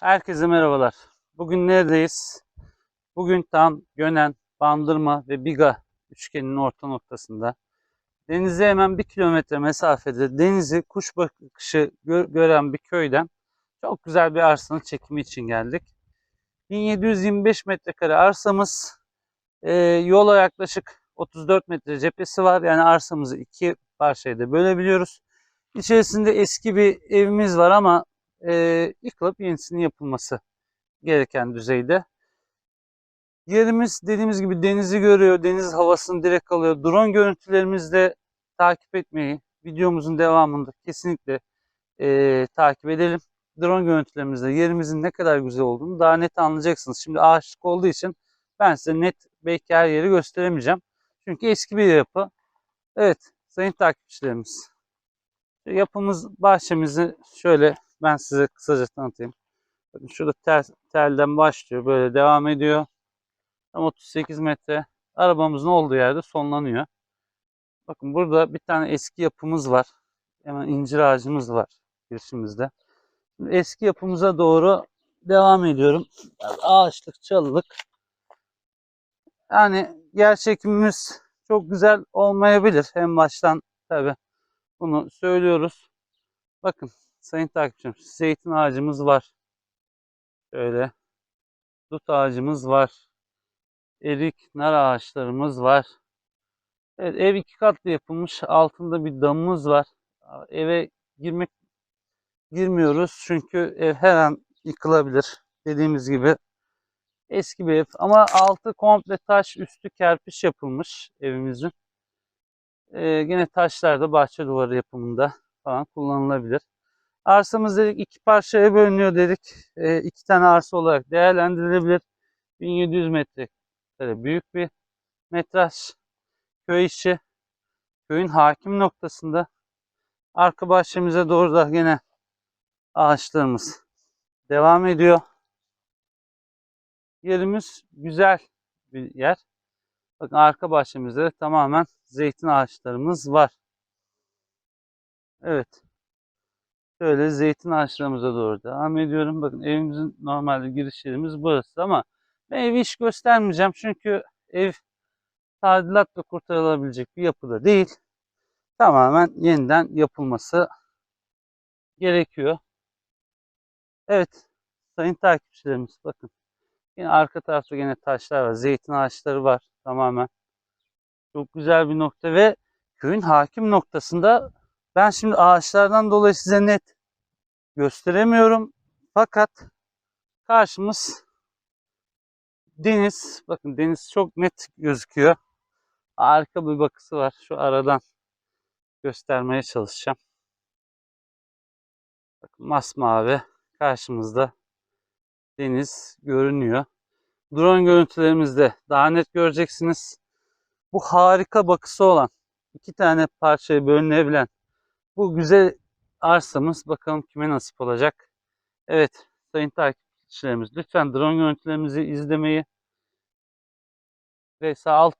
Herkese merhabalar. Bugün neredeyiz? Bugün tam Gönen, Bandırma ve Biga üçgeninin orta noktasında. Denize hemen bir kilometre mesafede denizi kuş bakışı gö gören bir köyden çok güzel bir arsanın çekimi için geldik. 1725 metrekare arsamız. E, yola yaklaşık 34 metre cephesi var. Yani arsamızı iki parçaya da bölebiliyoruz. İçerisinde eski bir evimiz var ama e, yıkılıp yenisinin yapılması gereken düzeyde. Yerimiz dediğimiz gibi denizi görüyor, deniz havasını direkt alıyor. Drone görüntülerimizde takip etmeyi, videomuzun devamında kesinlikle e, takip edelim. Drone görüntülerimizde yerimizin ne kadar güzel olduğunu daha net anlayacaksınız. Şimdi ağaçlık olduğu için ben size net belki her yeri gösteremeyeceğim. Çünkü eski bir yapı. Evet, sayın takipçilerimiz. Yapımız bahçemizi şöyle ben size kısaca tanıtayım. Bakın şurada tel, telden başlıyor. Böyle devam ediyor. Tam 38 metre. Arabamızın olduğu yerde sonlanıyor. Bakın burada bir tane eski yapımız var. Hemen incir ağacımız var girişimizde. Şimdi eski yapımıza doğru devam ediyorum. Ağaçlık, çalılık. Yani yer çekimimiz çok güzel olmayabilir. En baştan tabi bunu söylüyoruz. Bakın sayın takipçim zeytin ağacımız var. Şöyle dut ağacımız var. Erik, nar ağaçlarımız var. Evet, ev iki katlı yapılmış. Altında bir damımız var. Eve girmek girmiyoruz çünkü ev her an yıkılabilir. Dediğimiz gibi eski bir ev ama altı komple taş, üstü kerpiç yapılmış evimizin. Ee, yine taşlar da bahçe duvarı yapımında falan kullanılabilir. Arsamız dedik iki parçaya bölünüyor dedik. Ee, iki tane arsa olarak değerlendirilebilir. 1700 metrekare büyük bir metraj. Köy içi. Köyün hakim noktasında. Arka bahçemize doğru da yine ağaçlarımız devam ediyor. Yerimiz güzel bir yer. Bakın arka bahçemizde de tamamen zeytin ağaçlarımız var. Evet. Şöyle zeytin ağaçlarımıza doğru devam ediyorum. Bakın evimizin normalde giriş yerimiz burası ama ben evi hiç göstermeyeceğim. Çünkü ev tadilatla kurtarılabilecek bir yapıda değil. Tamamen yeniden yapılması gerekiyor. Evet. Sayın takipçilerimiz bakın. Yine arka tarafta yine taşlar var. Zeytin ağaçları var tamamen. Çok güzel bir nokta ve köyün hakim noktasında ben şimdi ağaçlardan dolayı size net gösteremiyorum. Fakat karşımız deniz. Bakın deniz çok net gözüküyor. Harika bir bakısı var. Şu aradan göstermeye çalışacağım. Bakın masmavi karşımızda deniz görünüyor. Drone görüntülerimizde daha net göreceksiniz. Bu harika bakısı olan iki tane parçaya bölünebilen bu güzel arsamız bakalım kime nasip olacak. Evet sayın takipçilerimiz lütfen drone görüntülerimizi izlemeyi ve sağ alt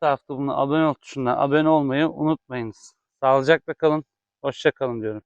tarafta bulunan abone ol tuşuna abone olmayı unutmayınız. Sağlıcakla kalın. Hoşça kalın diyorum.